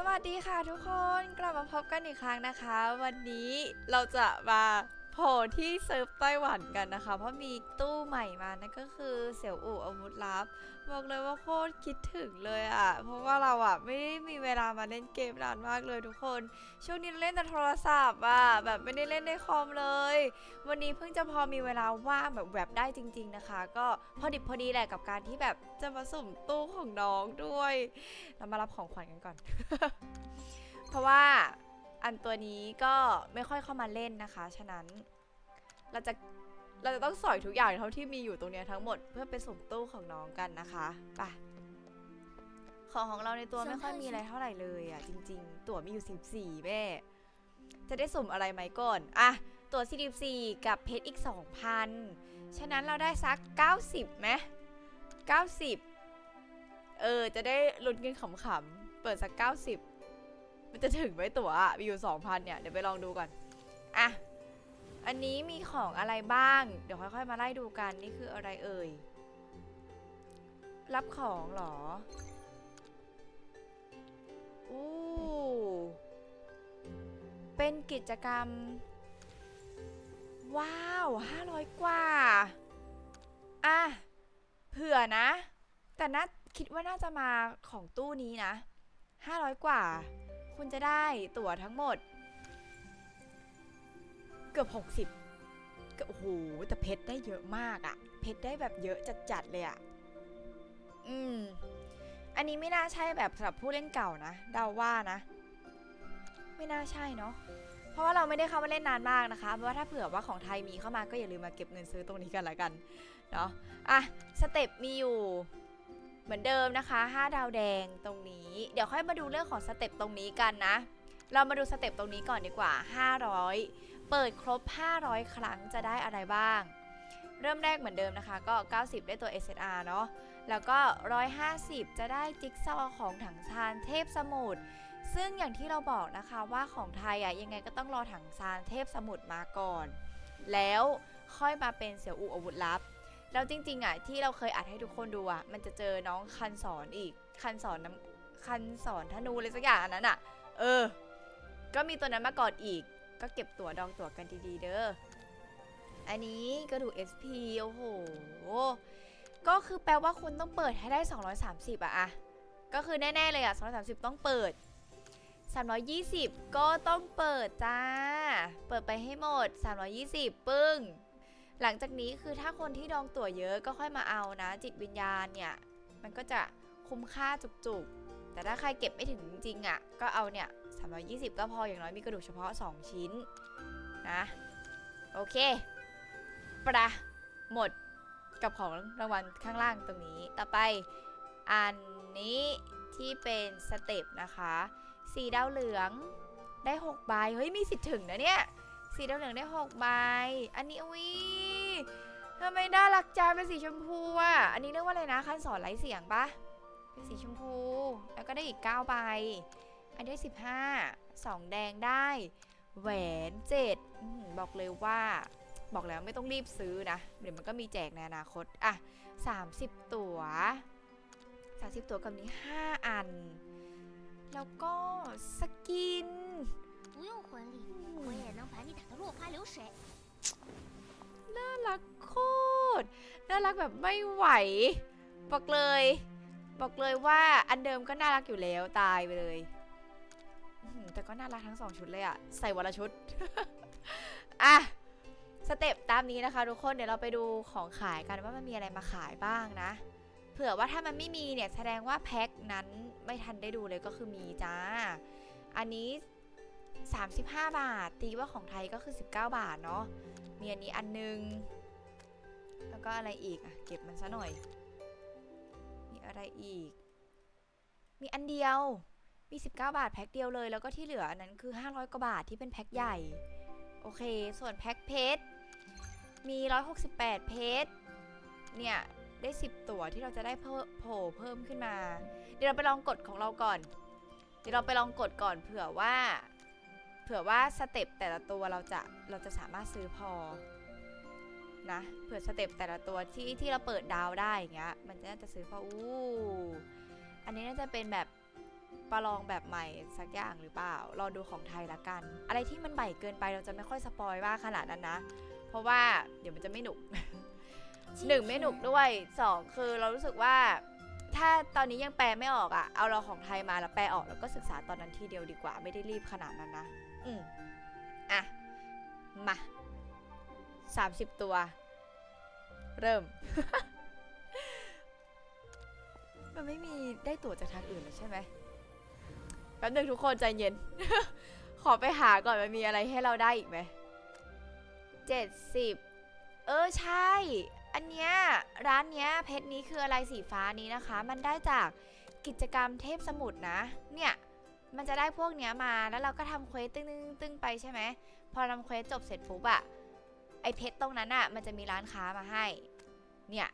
สวัสดีค่ะทุกคนกลับมาพบกันอีกครั้งนะคะ วันนี้เราจะมา โผล่ที่เซิร์ฟไต้หวันกันนะคะ เพราะมีตู้ใหม่มานั่นก็คือเสี่ยวอู่อาวุธลับ บอกเลยว่าโคตรคิดถึงเลยอะ่ะ เพราะว่าเราอะ่ะไม่ได้มีเวลามาเล่นเกมนานมากเลยทุกคน ช่วงนี้เล่นแต่โทรศัพท์อะ่ะแบบไม่ได้เล่นในคอมเลย วันนี้เพิ่งจะพอมีเวลาว่างแบบแบบได้จริง ๆนะคะ ก็พอดิบพอดีแหละกับการที่แบบจะมาสุ่มตู้ของน้องด้วย เรามารับของขวัญกันก่อน เพราะว่า อันตัวนี้ก็ไม่ค่อยเข้ามาเล่นนะคะ ฉะนั้นเราจะเราจะต้องสอยทุกอย่างเท่าที่มีอยู่ตรงนี้ทั้งหมดเพื่อไปสุ่มตู้ของน้องกันนะคะไปของของเราในตัวไม่ค่อยมีอะไรเท่าไหร่เลยอะจริง ๆ ตั๋วมีอยู่ 14แม่จะได้สุ่มอะไรไหมก่อนอะตั๋ว44กับเพชรอีก 2,000 ฉะนั้นเราได้สัก 90ไหม90 เออ จะได้ลุ้นกันขำๆ เปิดสัก 90 มันจะถึงไหมตั๋วมีอยู่2,000เนี่ย เดี๋ยวไปลองดูก่อนอะอันนี้มีของอะไรบ้าง เดี๋ยวค่อยๆมาไล่ดูกัน นี่คืออะไรเอ่ย รับของเหรอ อู้ เป็นกิจกรรม ว้าว500กว่า อะ เผื่อนะ แต่น่าคิดว่าน่าจะมาของตู้นี้นะ500กว่า คุณจะได้ตั๋วทั้งหมด เกือบ 60ก็โอ้โหแต่เพชรได้เยอะมากอะเพชรได้แบบเยอะจัดๆเลยอะอืม อันนี้ไม่น่าใช่แบบสำหรับผู้เล่นเก่านะเดาว่านะ ไม่น่าใช่เนาะเพราะว่าเราไม่ได้เข้ามาเล่นนานมากนะคะเพราะว่าถ้าเผื่อว่าของไทยมีเข้ามาก็อย่าลืมมาเก็บเงินซื้อตรงนี้กันละกันเนาะอะสเต็ปมีอยู่ เหมือนเดิมนะคะ 5 ดาวแดงตรงนี้ เดี๋ยวค่อยมาดูเรื่องของสเต็ปตรงนี้กันนะ เรามาดูสเต็ปตรงนี้ก่อนดีกว่า 500 เปิดครบ 500 ครั้งจะได้อะไรบ้าง เริ่มแรกเหมือนเดิมนะคะ ก็ 90 ได้ตัว SSR เนาะ แล้วก็ 150 จะได้จิ๊กซอว์ของถังซานเทพสมุทร ซึ่งอย่างที่เราบอกนะคะว่าของไทยอะยังไงก็ต้องรอถังซานเทพสมุทรมาก่อน แล้วค่อยมาเป็นเสี่ยวอูอาวุธลับ แล้วจริงๆอะที่เราเคยอัดให้ทุกคนดูอะมันจะเจอน้องคันสอนอีก คันสอนน้ำคันสอนธนูอะไรสักอย่างอันนั้นอะ เออ ก็มีตัวนั้นมาก่อนอีก ก็เก็บตัวดองตัวกันดีๆ เด้ออันนี้ก็ดู SP โอ้โห ก็คือแปลว่าคุณต้องเปิดให้ได้ 230อะอะก็คือแน่ ๆ เลยอะ230 ต้องเปิด 320 ก็ต้องเปิดจ้า เปิดไปให้หมด 320 ปึ้ง หลังจากนี้คือถ้าคนที่ดองตั๋วเยอะก็ค่อยมาเอานะ จิตวิญญาณเนี่ย มันก็จะคุ้มค่าจุกๆ แต่ถ้าใครเก็บไม่ถึงจริงๆอะ่ะ ก็เอาเนี่ย320 ก็พออย่างน้อยมีกระดูกเฉพาะ 2 ชิ้นนะ โอเค ประหมดกับของรางวัลข้างล่างตรงนี้ ต่อไปอันนี้ที่เป็นสเต็ปนะคะสีดาวเหลืองได้6ใบเฮ้ยมีสิทธิ์ถึงนะเนี่ยสีดาวเหลืองได้6ใบอันนี้อุ้ย ทำไมน่ารักจังเป็นสีชมพูอ่ะ อันนี้เรียกว่าอะไรนะ คันสอนไร้เสียงปะเป็นสีชมพู แล้วก็ได้อีก 9 ใบ อันนี้15 2 แดงได้ แหวน7อื้อหือบอกเลยว่า บอกแล้วไม่ต้องรีบซื้อนะ เดี๋ยวมันก็มีแจกในอนาคต อ่ะ 30 ตัว 30 ตัวกับนี้ 5 อัน แล้วก็สกิน 不用魂力，我也能把你打得落花流水。 น่ารักโคตร น่ารักแบบไม่ไหว บอกเลย บอกเลยว่าอันเดิมก็น่ารักอยู่แล้วตายไปเลยแต่ก็น่ารักทั้งสองชุดเลยอะใส่วันละชุด อะสเต็ปตามนี้นะคะทุกคนเดี๋ยวเราไปดูของขายกันว่ามันมีอะไรมาขายบ้างนะ เผื่อว่าถ้ามันไม่มีเนี่ยแสดงว่าแพ็คนั้นไม่ทันได้ดูเลยก็คือมีจ้า อันนี้ 35 บาท ตีว่าของไทยก็คือ 19 บาทเนาะ มีอันนี้อันนึง แล้วก็อะไรอีกอะเก็บมันซะหน่อย มีอะไรอีก มีอันเดียว มี 19 บาทแพ็คเดียวเลย แล้วก็ที่เหลืออันนั้นคือ 500 กว่าบาทที่เป็นแพ็คใหญ่ โอเค ส่วนแพ็คเพชร มี 168 เพชร เนี่ย ได้ 10 ตั๋วที่เราจะได้โผล่เพิ่มขึ้นมา เดี๋ยวเราไปลองกดของเราก่อน เดี๋ยวเราไปลองกดก่อนเผื่อว่า ผื่อว่าสเต็ปแต่ละตัวเราจะเราจะสามารถซื้อพอนะเผื่อสเต็ปแต่ละตัวที่ที่เราเปิดดาวได้อย่างเงี้ยมันจะน่าจะซื้อพออู้อันนี้น่าจะเป็นแบบประลองแบบใหม่สักอย่างหรือเปล่ารอดูของไทยละกัน อะไรที่มันใหม่เกินไปเราจะไม่ค่อยสปอยมาขนาดนั้นนะ เพราะว่าเดี๋ยวมันจะไม่หนุกหนึ่งไม่หนุกด้วยสองคือเรารู้สึกว่าถ้าตอนนี้ยังแปลไม่ออกอะ่ะ เอาเราของไทยมาแล้วแปลออกแล้วก็ศึกษาตอนนั้นทีเดียวดีกว่า ไม่ได้รีบขนาดนั้นนะ อืมอะ มาสามสิบตัว เริ่ม มันไม่มีได้ตั๋วจากทางอื่นเลยใช่ไหมแป๊บนึงทุกคนใจเย็น ขอไปหาก่อนมันมีอะไรให้เราได้อีกไหมเจ็ดสิบเออใช่ อันเนี้ยร้านเนี้ยเพชรนี้คืออะไรสีฟ้านี้นะคะ มันได้จากกิจกรรมเทพสมุทรนะ เนี่ย มันจะได้พวกเนี้ยมาแล้วเราก็ทำเควสตึ้งตึ้งตึ้งไปใช่ไหมพอทำเควสจบเสร็จปุ๊บอะไอเพชรตรงนั้นอะมันจะมีร้านค้ามาให้ เนี่ย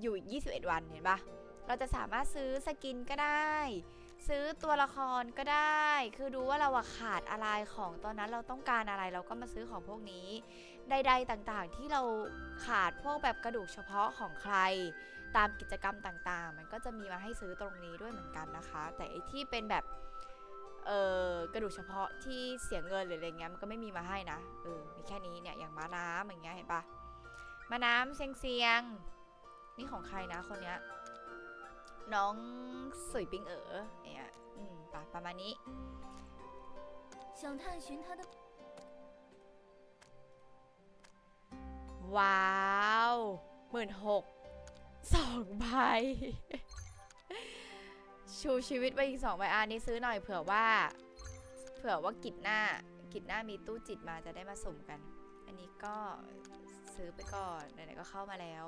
อยู่อีก21 วันเห็นปะเราจะสามารถซื้อสกินก็ได้ ซื้อตัวละครก็ได้ คือดูว่าเราขาดอะไรของตอนนั้นเราต้องการอะไรเราก็มาซื้อของพวกนี้ ใด ๆต่างๆที่เราขาดพวกแบบกระดูกเฉพาะของใคร ตามกิจกรรมต่างๆ มันก็จะมีมาให้ซื้อตรงนี้ด้วยเหมือนกันนะคะ แต่ไอที่เป็นแบบ กระดูกเฉพาะที่เสียเงินหรืออะไรเงี้ยมันก็ไม่มีมาให้นะเออมีแค่นี้เนี่ยอย่างม้าน้ำอย่างเงี้ยเห็นปะม้าน้ำเซียงเซียงนี่ของใครนะคนเนี้ยน้องสวยปิงเอ๋อเนี่ยอืมปะประมาณนี้ว้าวหมื่นหกสองใบ ชูชีวิตไปอีกสองใบอันนี้ซื้อหน่อยเผื่อว่า เผื่อว่ากิจหน้า กิจหน้ามีตู้จิตมาจะได้มาสุ่มกัน อันนี้ก็ซื้อไปก่อนไหนๆก็เข้ามาแล้ว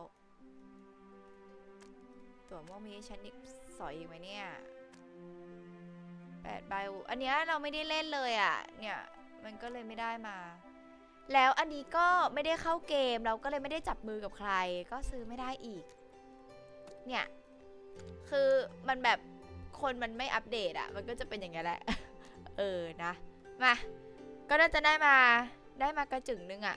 ตัวม่วงนี้ฉันอีกสอยอีกไหมเนี่ยแปดใบอันเนี้ยเราไม่ได้เล่นเลยอะ เนี่ยมันก็เลยไม่ได้มา แล้วอันนี้ก็ไม่ได้เข้าเกมเราก็เลยไม่ได้จับมือกับใคร ก็ซื้อไม่ได้อีก เนี่ยคือมันแบบ คนมันไม่อัปเดตอะมันก็จะเป็นอย่างเงี้ยแหละ เออนะ มา ก็น่าจะได้มา ได้มากระจึงนึงอะ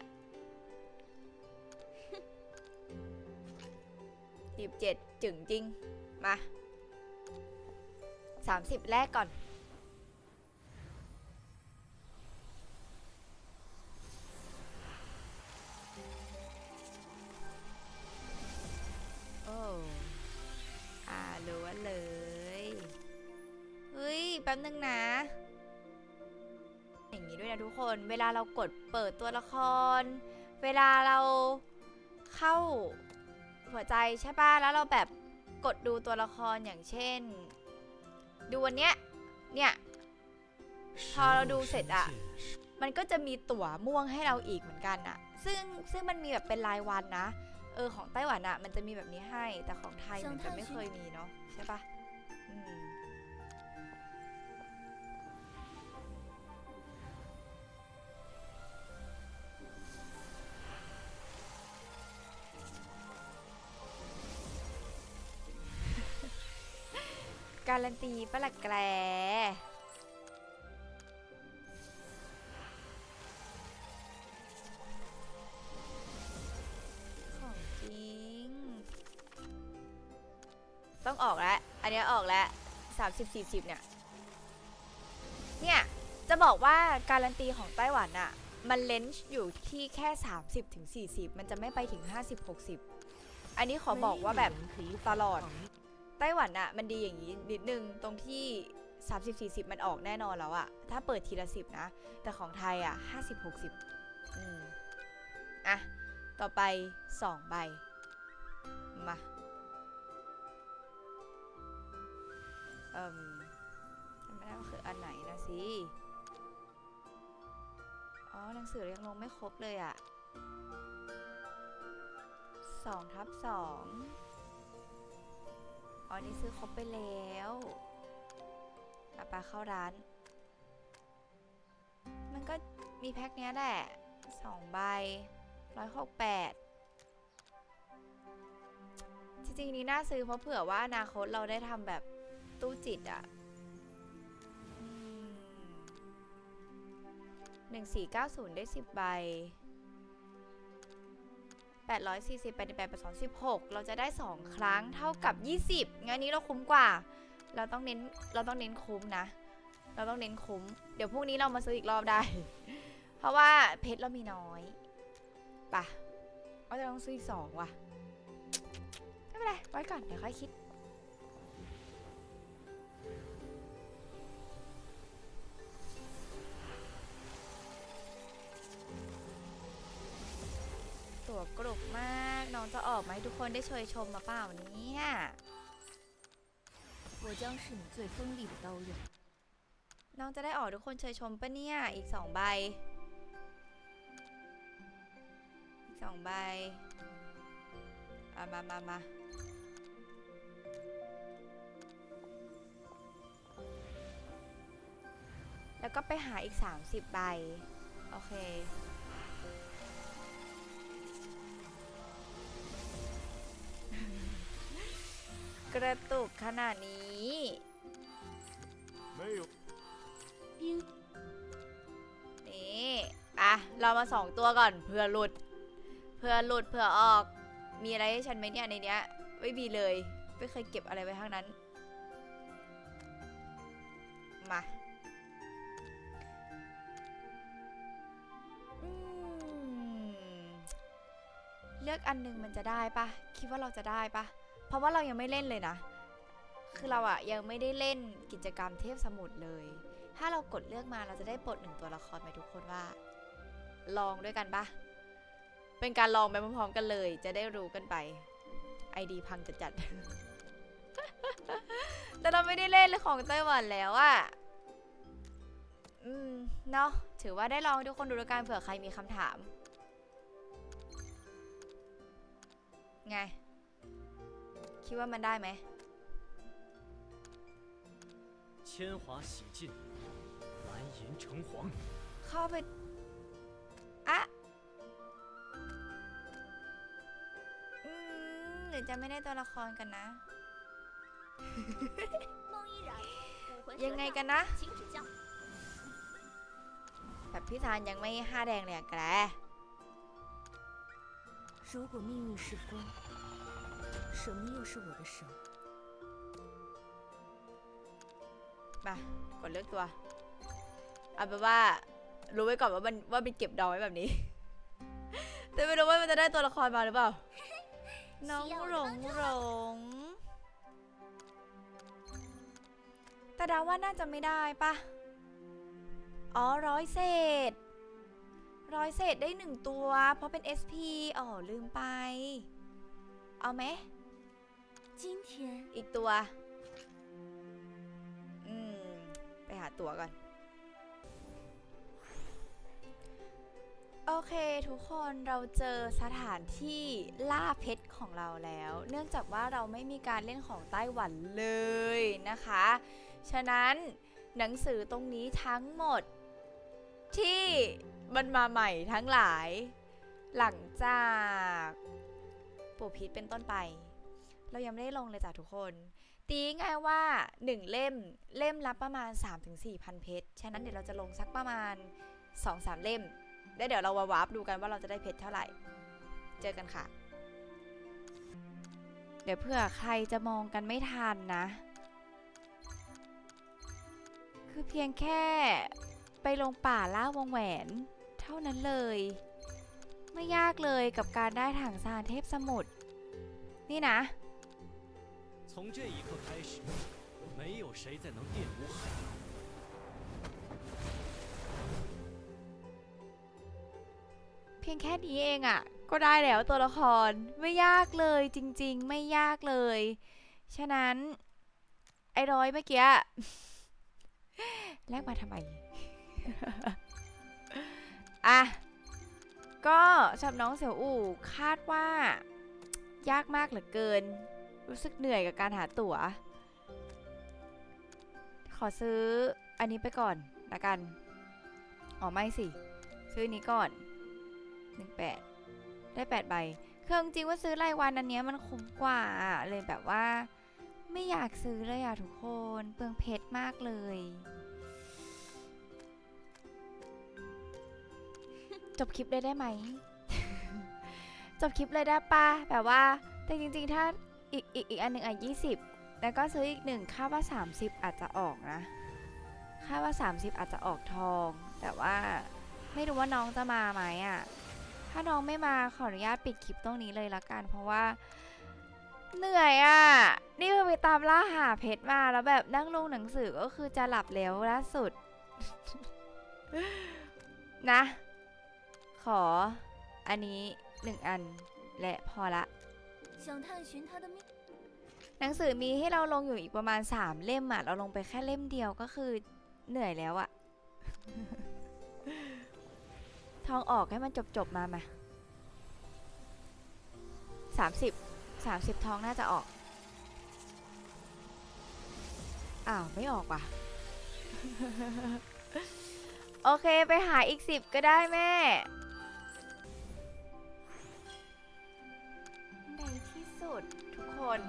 สิบเจ็ดจึงจริง มาสามสิบแรกก่อนโอ้อ่ารู้ว่าเลย เฮ้ย แป๊บนึงนะ อย่างนี้ด้วยนะทุกคน เวลาเรากดเปิดตัวละคร เวลาเราเข้าหัวใจใช่ป่ะ แล้วเราแบบกดดูตัวละครอย่างเช่น ดูวันเนี้ย เนี่ย พอเราดูเสร็จอะมันก็จะมีตั๋วม่วงให้เราอีกเหมือนกันอะซึ่งซึ่งมันมีแบบเป็นรายวันนะ เออของไต้หวันอะมันจะมีแบบนี้ให้ แต่ของไทยมันจะไม่เคยมีเนาะใช่ปะ การันตีปะละแกลของจริง ต้องออกแล้ว อันนี้ออกแล้ว30 40เนี่ย เนี่ย จะบอกว่าการันตีของไต้หวันอะมันเลนส์อยู่ที่แค่ 30ถึง40 มันจะไม่ไปถึง 50 60 อันนี้ขอบอกว่าแบบตลอด ไต้หวันอะมันดีอย่างนี้นิดนึงตรงที่ 30 40 มันออกแน่นอนแล้วอะถ้าเปิดทีละสิบนะ แต่ของไทยอะ50 60อืมอะ ต่อไป 2 ใบ มาเอ่มจำไม่ได้ว่าคืออันไหนนะสิ อ๋อ หนังสือยังลงไม่ครบเลยอะสองทับส องอ๋อนี่ซื้อครบไปแล้วอาปาเข้าร้าน มันก็มีแพ็คเนี้ยแหละสองใบร้อยหกแปดจริงๆนี่น่าซื้อเพราะเผื่อว่าอนาคตเราได้ทำแบบตู้จิตอะหนึ่งสี่เก้าศูนย์ได้สิบใบ แปดร้อยสี่สิบแปดแปดปดสองสิบหกเราจะได้สองครั้งเท่ากับยี่สิบงั้นนี้เราคุ้มกว่า เราต้องเน้น เราต้องเน้นคุ้มนะ เราต้องเน้นคุ้ม เดี๋ยวพรุ่งนี้เรามาซื้ออีกรอบได้ เพราะว่าเพชรเรามีน้อยปะเราจะต้องซื้ออีกสองว่ะ ไม่เป็นไร ไว้ก่อน เดี๋ยวค่อยคิด ตัวกรุบมาก น้องจะออกมาให้ทุกคนได้เชยชมมาเปล่าเนี่ย 我将是你最锋利的刀刃。 น้องจะได้ออกทุกคนเชยชมปะเนี่ย อีกสองใบ อีกสองใบอ่ะมามามาแล้วก็ไปหาอีก 30 ใบ โอเค กระตุกขนาดนี้นี่อะเรามาสองตัวก่อนเพื่อหลุด เพื่อหลุดเพื่อออก มีอะไรให้ฉันไหมเนี่ยในเนี้ย ไม่มีเลย ไม่เคยเก็บอะไรไว้ข้างนั้น มาเลือกอันหนึ่งมันจะได้ปะคิดว่าเราจะได้ปะ เพราะว่าเรายังไม่เล่นเลยนะ คือเราอะยังไม่ได้เล่นกิจกรรมเทพสมุทรเลย ถ้าเรากดเลือกมาเราจะได้ปลดหนึ่งตัวละครไปทุกคนว่า ลองด้วยกันปะเป็นการลองไปพร้อมๆกันเลย จะได้รู้กันไปไอดีพังจะจัด แต่เราไม่ได้เล่นเลยของไต้หวันแล้วอะอืม เนาะถือว่าได้ลองทุกคนดูด้วยกันเผื่อใครมีคำถาม ไง คิดว่ามันได้ไหม 铅华洗尽，蓝银橙黄。 เข้าไป อะอืมหรือจะไม่ได้ตัวละครกันนะ 梦依然，武魂 ยังไง 蛇 กั 杖 นนะ 请指教。 แบบพี่ซานยังไม่ห้าแดงเลยอะแก 如果命运是风， 什么又是我的绳？ มากดเลือกตัว เอาเป็นว่า รู้ไว้ก่อนว่ามันว่ามันเก็บดองไว้แบบนี้ แต่ไม่รู้ว่ามันจะได้ตัวละครมาหรือเปล่า น้องหลงหลง แต่ดาว่าน่าจะไม่ได้ปะอ๋อร้อยเศษ ร้อยเศษได้หนึ่งตัว เพราะเป็น SP อ๋อ ลืมไป เอาไหม 今天อีกตัว อืม ไปหาตัวก่อน โอเคทุกคนเราเจอสถานที่ล่าเพชรของเราแล้ว เนื่องจากว่าเราไม่มีการเล่นของไต้หวันเลยนะคะ ฉะนั้นหนังสือตรงนี้ทั้งหมด ที่มันมาใหม่ทั้งหลาย หลังจากปู่พีทเป็นต้นไป เรายังไม่ได้ลงเลยจ้ะทุกคน ตีง่ายว่า 1 เล่มเล่มละประมาณ 3-4พันเพชรฉะนั้นเดี๋ยวเราจะลงสักประมาณ 2-3 เล่มแล้วเดี๋ยวเราวาร์ปดูกันว่าเราจะได้เพชรเท่าไหร่ เจอกันค่ะ เดี๋ยวเผื่อใครจะมองกันไม่ทันนะ คือเพียงแค่ไปลงป่าล่าวงแหวน เท่านั้นเลย ไม่ยากเลยกับการได้ถังซานเทพสมุทรนี่นะ 从这一刻开始，没有谁再能玷污海洋。 เพียงแค่นี้เองอะ่ะ ก็ได้แล้วตัวละครไม่ยากเลยจริงๆ ไม่ยากเลย ฉะนั้น ไอ้ร้อยเมื่อกี้ แลกมาทำไม อ่ะ ก็สำหรับน้องเสี่ยวอู่คาดว่า ยากมากเหลือเกิน รู้สึกเหนื่อยกับการหาตั๋ว ขอซื้ออันนี้ไปก่อนละกัน อ๋อไม่สิ ซื้ออนนี้ก่อนหนึ่งแปดได้แปดใบ เคือเอาจริงว่าซื้อรายวันอันนี้มันคุ้มกว่าเลยแบบว่า ไม่อยากซื้อเลยอะทุกคน เปลืองเพชรมากเลย จบคลิปเลยได้ไหม จบคลิปเลยได้ปะแบบว่า แต่จริงๆ ถ้า อีกอีกอีกอันหนึ่งอะยี่สิบแล้วก็ซื้ออีกหนึ่งค่าว่า 30 อาจจะออกนะ ค่าว่า 30 อาจจะออกทอง แต่ว่าไม่รู้ว่าน้องจะมาไหมอะ่ะ ถ้าน้องไม่มาขออนุญาตปิดคลิปตรงนี้เลยละกัน เพราะว่า เหนื่อยอะ่ะ นี่คือไปตามล่าหาเพชรมาแล้วแบบนั่งลงหนังสือก็คือจะหลับแล้วล่าสุด นะ ขออันนี้หนึ่งอันและพอละ 想探寻他的秘。 หนังสือมีให้เราลงอยู่อีกประมาณ 3 เล่มอ่ะ เราลงไปแค่เล่มเดียวก็คือเหนื่อยแล้วอ่ะ ทองออกให้มันจบจบๆมามาสามสิบสามสิบทองน่าจะออก อ้าว ไม่ออกว่ะ โอเคไปหาอีกสิบก็ได้แม่ ดทุกคน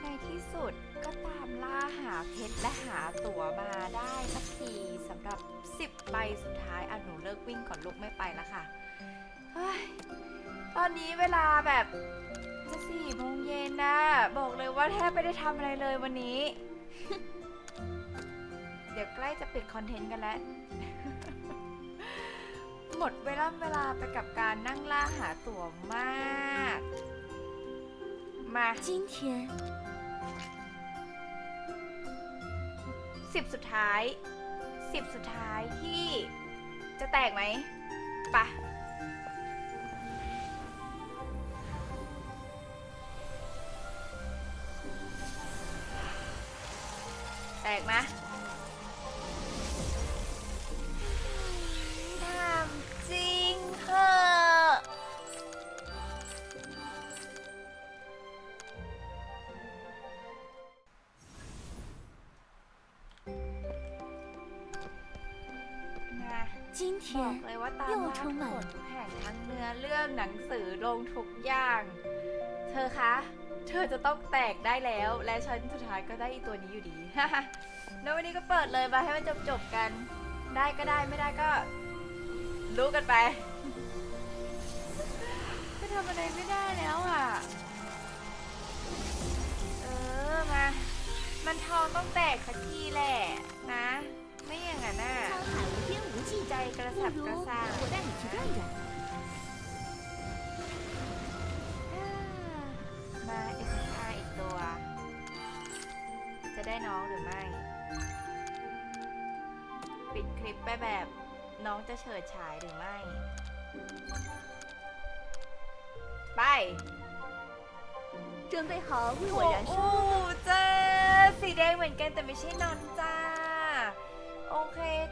ในที่สุดก็ตามล่าหาเพชรและหาตั๋วมาได้สักทีสำหรับ 10 ใบสุดท้ายอะหนูเลิกวิ่งก่อนลูกไม่ไปแล้วค่ะเฮ้ยตอนนี้เวลาแบบจะสี่โมงเย็นนะบอกเลยว่าแทบไม่ได้ทำอะไรเลยวันนี้ เดี๋ยวใกล้จะปิดคอนเทนต์กันแล้ว หมดเวลาเวลาไปกับการนั่งล่าหาตั๋วมาก มา今天สิบสุดท้ายสิบสุดท้ายที่จะแตกไหมปะ 今บอก天เลยว่าตามล่าทุกหนทุกแห่งทั้งเนื้อเรื่องหนังสือลงทุกอย่าง เธอคะ เธอจะต้องแตกได้แล้ว และฉันสุดท้ายก็ได้อีตัวนี้อยู่ดี แล้ววันนี้ก็เปิดเลยไปให้มันจบจบกัน ได้ก็ได้ไม่ได้ก็ รู้กันไป ก็ทำอะไรไม่ได้แล้วอะ เออมา มันทองต้องแตกสักทีแหละนะ ไม่อย่างนั้นน่ะ 沧海无边无际， ใจกระ 不 สับ 如 กระส่าย 我带你去转转。 มาเอสไอีกตัว จะได้น้องหรือไม่ ปิดคลิปไปแบบน้องจะเฉิดฉายหรือไม่ ไป 准备好为我燃 โอ้ 烧。 จ้าสีแดงเหมือนกันแต่ไม่ใช่นอนจ้า โอเค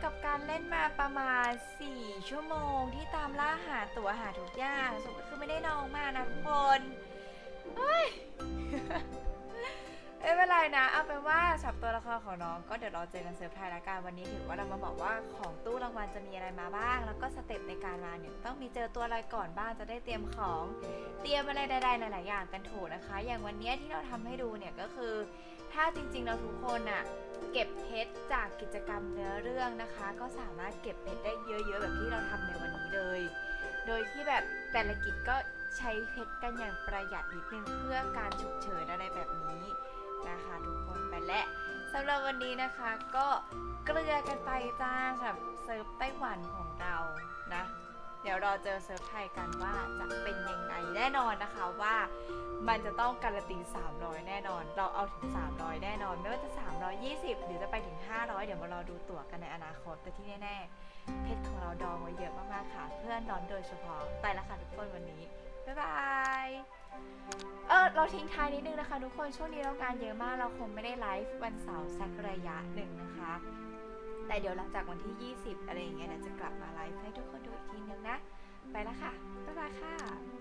กับการเล่นมาประมาณ 4 ชั่วโมงที่ตามล่าหาตั๋วหาทุกอย่างสรุปก็คือไม่ได้นองมากนะทุกคนเฮ้ยไม่เป็นไรนะ เอาเป็นว่าสับตัวละครของน้องก็เดี๋ยวเราเจอกันเซอร์ไพรส์ละกันวันนี้ถือว่าเรามาบอกว่าของตู้รางวัลจะมีอะไรมาบ้าง แล้วก็สเต็ปในการมาเนี่ยต้องมีเจอตัวอะไรก่อนบ้างจะได้เตรียมของ เตรียมอะไรใดๆหลายๆอย่างกันถูกนะคะ อย่างวันนี้ที่เราทำให้ดูเนี่ยก็คือ ถ้าจริงๆเราทุกคนอะเก็บเพชรจากกิจกรรมเนื้อเรื่องนะคะ ก็สามารถเก็บเพชรได้เยอะๆ แบบที่เราทำในวันนี้เลย โดยที่แบบแต่ละกิจก็ใช้เพชรกันอย่างประหยัดนิดนึงเพื่อการฉุกเฉินอะไรแบบนี้นะคะทุกคนไปและสำหรับวันนี้นะคะก็เกลือกันไปจ้าสำหรับเซิร์ฟไต้หวันของเรา ดี๋ยวเราเจอเซิร์ฟไทยกันว่าจะเป็นยังไงแน่นอนนะคะว่ามันจะต้องการันตี 300 แน่นอน เราเอาถึง 300 แน่นอน ไม่ว่าจะ 320 หรือจะไปถึง 500 เดี๋ยวมารอดูตั๋วกันในอนาคตแต่ที่แน่ๆเพชรของเราดองไว้เยอะมากๆค่ะ เพื่อนนอนโดยเฉพาะไปแล้วค่ะทุกคนวันนี้ บ๊ายบายเออเราทิ้งท้ายนิดนึงนะคะ ทุกคนช่วงนี้เรางานเยอะมากเราคงไม่ได้ไลฟ์วันเสาร์สักระยะหนึ่งนะคะ แต่เดี๋ยวหลังจากวันที่ 20 อะไรอย่างเงี้ยเดี๋ยวจะกลับมาไลฟ์ให้ทุกคนดูอีกที นะ ไปแล้วค่ะ บ๊ายบายค่ะ